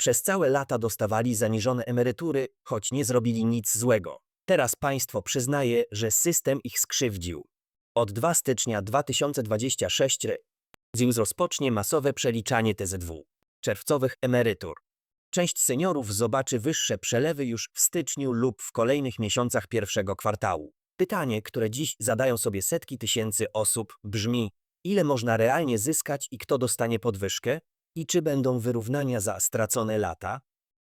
Przez całe lata dostawali zaniżone emerytury, choć nie zrobili nic złego. Teraz państwo przyznaje, że system ich skrzywdził. Od 2 stycznia 2026 ZIUS rozpocznie masowe przeliczanie TZW, czerwcowych emerytur. Część seniorów zobaczy wyższe przelewy już w styczniu lub w kolejnych miesiącach pierwszego kwartału. Pytanie, które dziś zadają sobie setki tysięcy osób, brzmi: ile można realnie zyskać i kto dostanie podwyżkę? I czy będą wyrównania za stracone lata?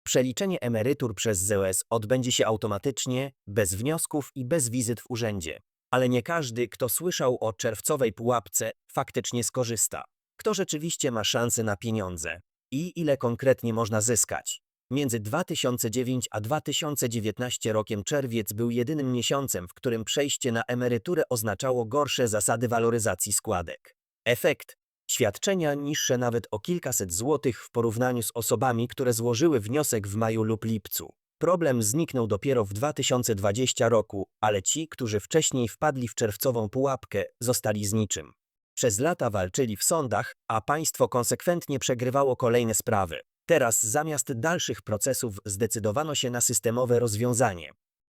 Przeliczenie emerytur przez ZES odbędzie się automatycznie, bez wniosków i bez wizyt w urzędzie. Ale nie każdy, kto słyszał o czerwcowej pułapce, faktycznie skorzysta. Kto rzeczywiście ma szansę na pieniądze? I ile konkretnie można zyskać? Między 2009 a 2019 rokiem czerwiec był jedynym miesiącem, w którym przejście na emeryturę oznaczało gorsze zasady waloryzacji składek. Efekt Świadczenia niższe nawet o kilkaset złotych w porównaniu z osobami, które złożyły wniosek w maju lub lipcu. Problem zniknął dopiero w 2020 roku, ale ci, którzy wcześniej wpadli w czerwcową pułapkę, zostali z niczym. Przez lata walczyli w sądach, a państwo konsekwentnie przegrywało kolejne sprawy. Teraz zamiast dalszych procesów zdecydowano się na systemowe rozwiązanie.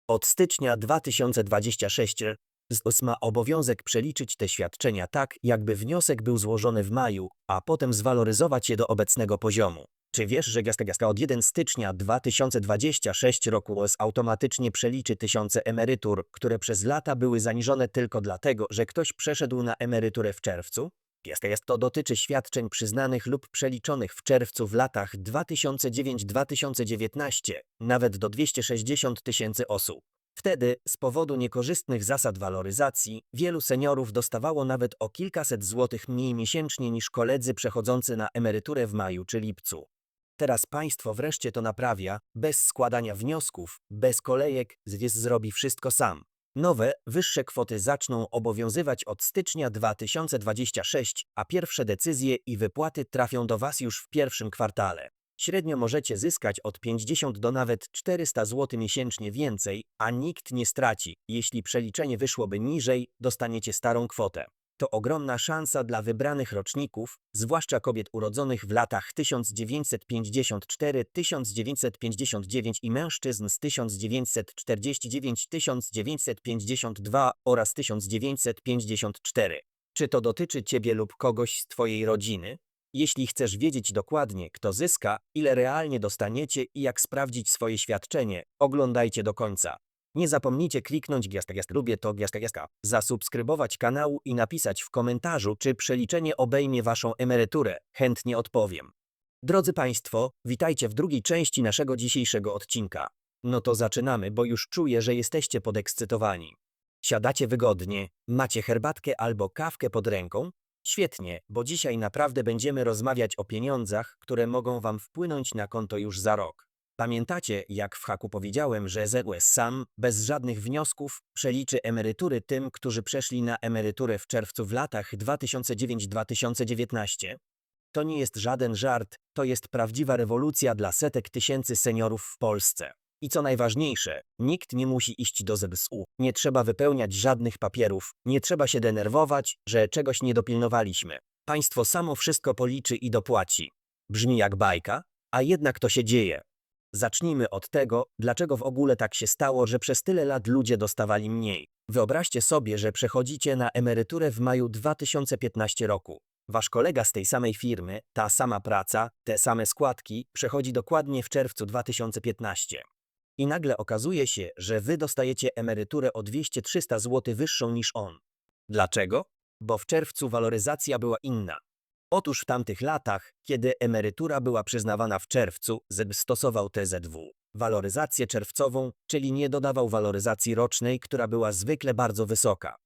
Od stycznia 2026 ZUS ma obowiązek przeliczyć te świadczenia tak, jakby wniosek był złożony w maju, a potem zwaloryzować je do obecnego poziomu. Czy wiesz, że Gaska Gaska od 1 stycznia 2026 roku OS automatycznie przeliczy tysiące emerytur, które przez lata były zaniżone tylko dlatego, że ktoś przeszedł na emeryturę w czerwcu? Gaska jest to dotyczy świadczeń przyznanych lub przeliczonych w czerwcu w latach 2009-2019, nawet do 260 tysięcy osób. Wtedy, z powodu niekorzystnych zasad waloryzacji, wielu seniorów dostawało nawet o kilkaset złotych mniej miesięcznie niż koledzy przechodzący na emeryturę w maju czy lipcu. Teraz państwo wreszcie to naprawia, bez składania wniosków, bez kolejek, ZWIS zrobi wszystko sam. Nowe, wyższe kwoty zaczną obowiązywać od stycznia 2026, a pierwsze decyzje i wypłaty trafią do Was już w pierwszym kwartale. Średnio możecie zyskać od 50 do nawet 400 zł miesięcznie więcej, a nikt nie straci. Jeśli przeliczenie wyszłoby niżej, dostaniecie starą kwotę. To ogromna szansa dla wybranych roczników, zwłaszcza kobiet urodzonych w latach 1954-1959 i mężczyzn z 1949-1952 oraz 1954. Czy to dotyczy Ciebie lub kogoś z Twojej rodziny? Jeśli chcesz wiedzieć dokładnie, kto zyska, ile realnie dostaniecie i jak sprawdzić swoje świadczenie, oglądajcie do końca. Nie zapomnijcie kliknąć gwiazdka gwiazdka lubię to gwiazdka gwiazdka, zasubskrybować kanału i napisać w komentarzu, czy przeliczenie obejmie Waszą emeryturę. Chętnie odpowiem. Drodzy Państwo, witajcie w drugiej części naszego dzisiejszego odcinka. No to zaczynamy, bo już czuję, że jesteście podekscytowani. Siadacie wygodnie, macie herbatkę albo kawkę pod ręką, Świetnie, bo dzisiaj naprawdę będziemy rozmawiać o pieniądzach, które mogą Wam wpłynąć na konto już za rok. Pamiętacie, jak w haku powiedziałem, że ZUS sam, bez żadnych wniosków, przeliczy emerytury tym, którzy przeszli na emeryturę w czerwcu w latach 2009-2019? To nie jest żaden żart, to jest prawdziwa rewolucja dla setek tysięcy seniorów w Polsce. I co najważniejsze, nikt nie musi iść do ZSU, nie trzeba wypełniać żadnych papierów, nie trzeba się denerwować, że czegoś nie dopilnowaliśmy. Państwo samo wszystko policzy i dopłaci. Brzmi jak bajka, a jednak to się dzieje. Zacznijmy od tego, dlaczego w ogóle tak się stało, że przez tyle lat ludzie dostawali mniej. Wyobraźcie sobie, że przechodzicie na emeryturę w maju 2015 roku. Wasz kolega z tej samej firmy, ta sama praca, te same składki przechodzi dokładnie w czerwcu 2015. I nagle okazuje się, że wy dostajecie emeryturę o 200-300 zł wyższą niż on. Dlaczego? Bo w czerwcu waloryzacja była inna. Otóż w tamtych latach, kiedy emerytura była przyznawana w czerwcu, ZEB stosował TZW. Waloryzację czerwcową, czyli nie dodawał waloryzacji rocznej, która była zwykle bardzo wysoka.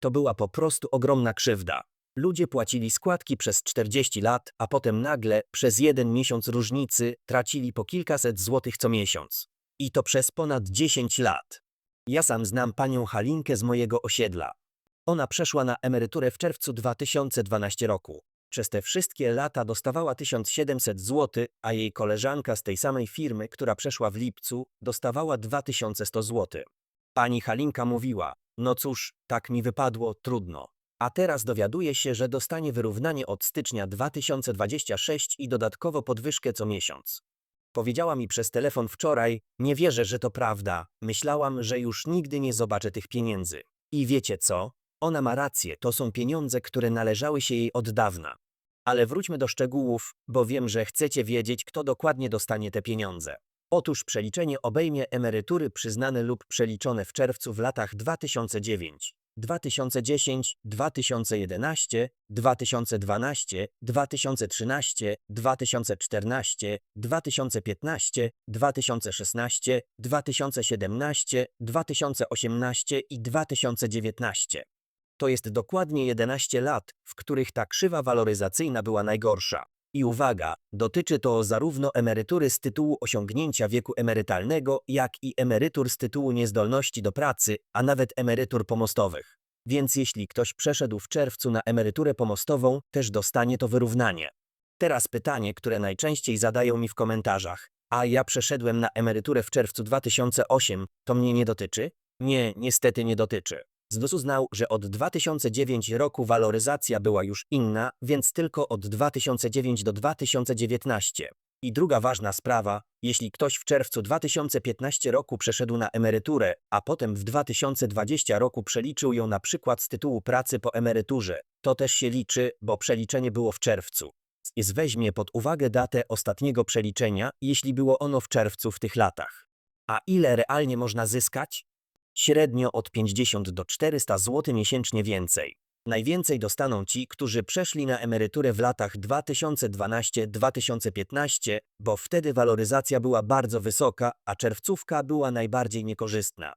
To była po prostu ogromna krzywda. Ludzie płacili składki przez 40 lat, a potem nagle, przez jeden miesiąc różnicy, tracili po kilkaset złotych co miesiąc. I to przez ponad 10 lat. Ja sam znam panią Halinkę z mojego osiedla. Ona przeszła na emeryturę w czerwcu 2012 roku. Przez te wszystkie lata dostawała 1700 zł, a jej koleżanka z tej samej firmy, która przeszła w lipcu, dostawała 2100 zł. Pani Halinka mówiła, no cóż, tak mi wypadło, trudno. A teraz dowiaduje się, że dostanie wyrównanie od stycznia 2026 i dodatkowo podwyżkę co miesiąc. Powiedziała mi przez telefon wczoraj, nie wierzę, że to prawda. Myślałam, że już nigdy nie zobaczę tych pieniędzy. I wiecie co? Ona ma rację, to są pieniądze, które należały się jej od dawna. Ale wróćmy do szczegółów, bo wiem, że chcecie wiedzieć, kto dokładnie dostanie te pieniądze. Otóż przeliczenie obejmie emerytury przyznane lub przeliczone w czerwcu w latach 2009, 2010, 2011, 2012, 2013, 2014, 2015, 2016, 2017, 2018 i 2019. To jest dokładnie 11 lat, w których ta krzywa waloryzacyjna była najgorsza. I uwaga, dotyczy to zarówno emerytury z tytułu osiągnięcia wieku emerytalnego, jak i emerytur z tytułu niezdolności do pracy, a nawet emerytur pomostowych. Więc jeśli ktoś przeszedł w czerwcu na emeryturę pomostową, też dostanie to wyrównanie. Teraz pytanie, które najczęściej zadają mi w komentarzach. A ja przeszedłem na emeryturę w czerwcu 2008, to mnie nie dotyczy? Nie, niestety nie dotyczy. ZUS uznał, że od 2009 roku waloryzacja była już inna, więc tylko od 2009 do 2019. I druga ważna sprawa, jeśli ktoś w czerwcu 2015 roku przeszedł na emeryturę, a potem w 2020 roku przeliczył ją na przykład z tytułu pracy po emeryturze, to też się liczy, bo przeliczenie było w czerwcu. ZUS weźmie pod uwagę datę ostatniego przeliczenia, jeśli było ono w czerwcu w tych latach. A ile realnie można zyskać? Średnio od 50 do 400 zł miesięcznie więcej. Najwięcej dostaną ci, którzy przeszli na emeryturę w latach 2012-2015, bo wtedy waloryzacja była bardzo wysoka, a czerwcówka była najbardziej niekorzystna.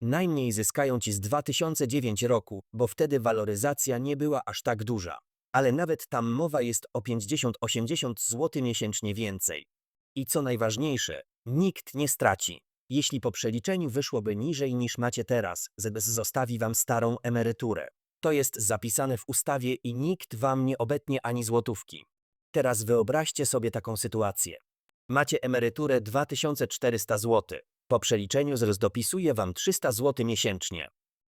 Najmniej zyskają ci z 2009 roku, bo wtedy waloryzacja nie była aż tak duża. Ale nawet tam mowa jest o 50-80 zł miesięcznie więcej. I co najważniejsze, nikt nie straci. Jeśli po przeliczeniu wyszłoby niżej niż macie teraz, ZBS zostawi wam starą emeryturę. To jest zapisane w ustawie i nikt wam nie obetnie ani złotówki. Teraz wyobraźcie sobie taką sytuację. Macie emeryturę 2400 zł. Po przeliczeniu ZRS dopisuje wam 300 zł miesięcznie.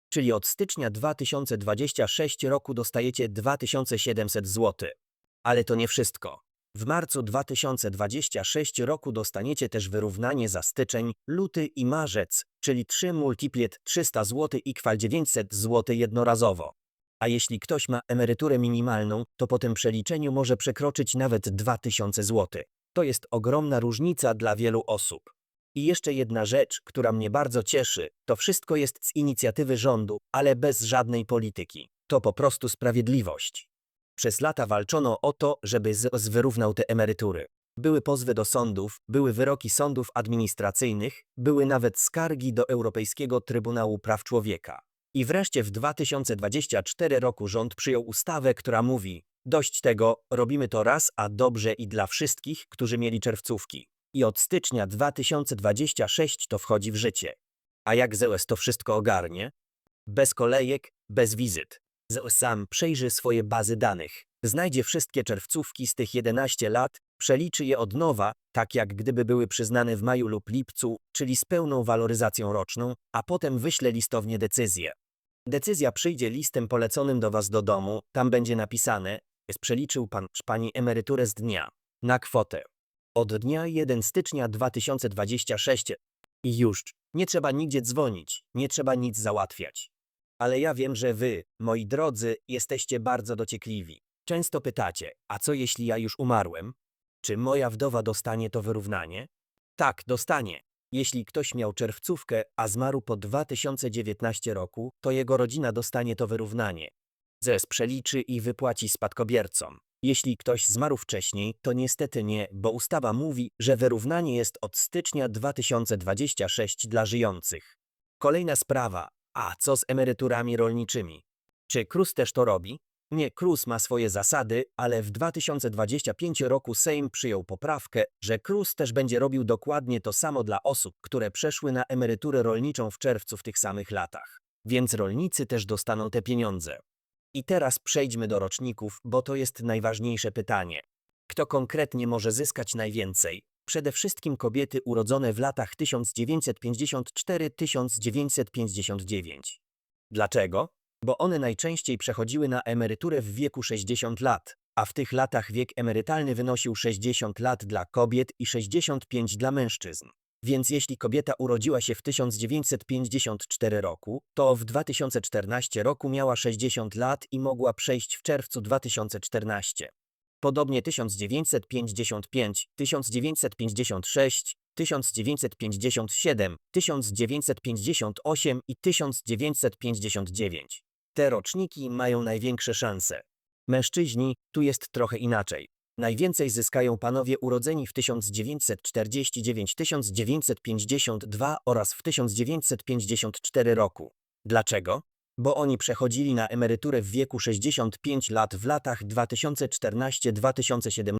Czyli od stycznia 2026 roku dostajecie 2700 zł. Ale to nie wszystko. W marcu 2026 roku dostaniecie też wyrównanie za styczeń, luty i marzec, czyli 3 multipliet 300 zł i kwal 900 zł jednorazowo. A jeśli ktoś ma emeryturę minimalną, to po tym przeliczeniu może przekroczyć nawet 2000 zł. To jest ogromna różnica dla wielu osób. I jeszcze jedna rzecz, która mnie bardzo cieszy, to wszystko jest z inicjatywy rządu, ale bez żadnej polityki. To po prostu sprawiedliwość. Przez lata walczono o to, żeby ZOS wyrównał te emerytury. Były pozwy do sądów, były wyroki sądów administracyjnych, były nawet skargi do Europejskiego Trybunału Praw Człowieka. I wreszcie w 2024 roku rząd przyjął ustawę, która mówi: Dość tego, robimy to raz, a dobrze i dla wszystkich, którzy mieli czerwcówki. I od stycznia 2026 to wchodzi w życie. A jak ZOS to wszystko ogarnie? Bez kolejek, bez wizyt. Sam przejrzy swoje bazy danych, znajdzie wszystkie czerwcówki z tych 11 lat, przeliczy je od nowa, tak jak gdyby były przyznane w maju lub lipcu, czyli z pełną waloryzacją roczną, a potem wyśle listownie decyzję. Decyzja przyjdzie listem poleconym do Was do domu, tam będzie napisane, przeliczył Pan Pani emeryturę z dnia, na kwotę. Od dnia 1 stycznia 2026 i już, nie trzeba nigdzie dzwonić, nie trzeba nic załatwiać. Ale ja wiem, że wy, moi drodzy, jesteście bardzo dociekliwi. Często pytacie, a co jeśli ja już umarłem? Czy moja wdowa dostanie to wyrównanie? Tak, dostanie. Jeśli ktoś miał czerwcówkę, a zmarł po 2019 roku, to jego rodzina dostanie to wyrównanie. ZES przeliczy i wypłaci spadkobiercom. Jeśli ktoś zmarł wcześniej, to niestety nie, bo ustawa mówi, że wyrównanie jest od stycznia 2026 dla żyjących. Kolejna sprawa, a co z emeryturami rolniczymi? Czy KRUS też to robi? Nie, KRUS ma swoje zasady, ale w 2025 roku Sejm przyjął poprawkę, że KRUS też będzie robił dokładnie to samo dla osób, które przeszły na emeryturę rolniczą w czerwcu w tych samych latach. Więc rolnicy też dostaną te pieniądze. I teraz przejdźmy do roczników, bo to jest najważniejsze pytanie. Kto konkretnie może zyskać najwięcej? Przede wszystkim kobiety urodzone w latach 1954-1959. Dlaczego? Bo one najczęściej przechodziły na emeryturę w wieku 60 lat, a w tych latach wiek emerytalny wynosił 60 lat dla kobiet i 65 dla mężczyzn. Więc jeśli kobieta urodziła się w 1954 roku, to w 2014 roku miała 60 lat i mogła przejść w czerwcu 2014. Podobnie 1955, 1956, 1957, 1958 i 1959. Te roczniki mają największe szanse. Mężczyźni, tu jest trochę inaczej. Najwięcej zyskają panowie urodzeni w 1949, 1952 oraz w 1954 roku. Dlaczego? Bo oni przechodzili na emeryturę w wieku 65 lat w latach 2014-2017.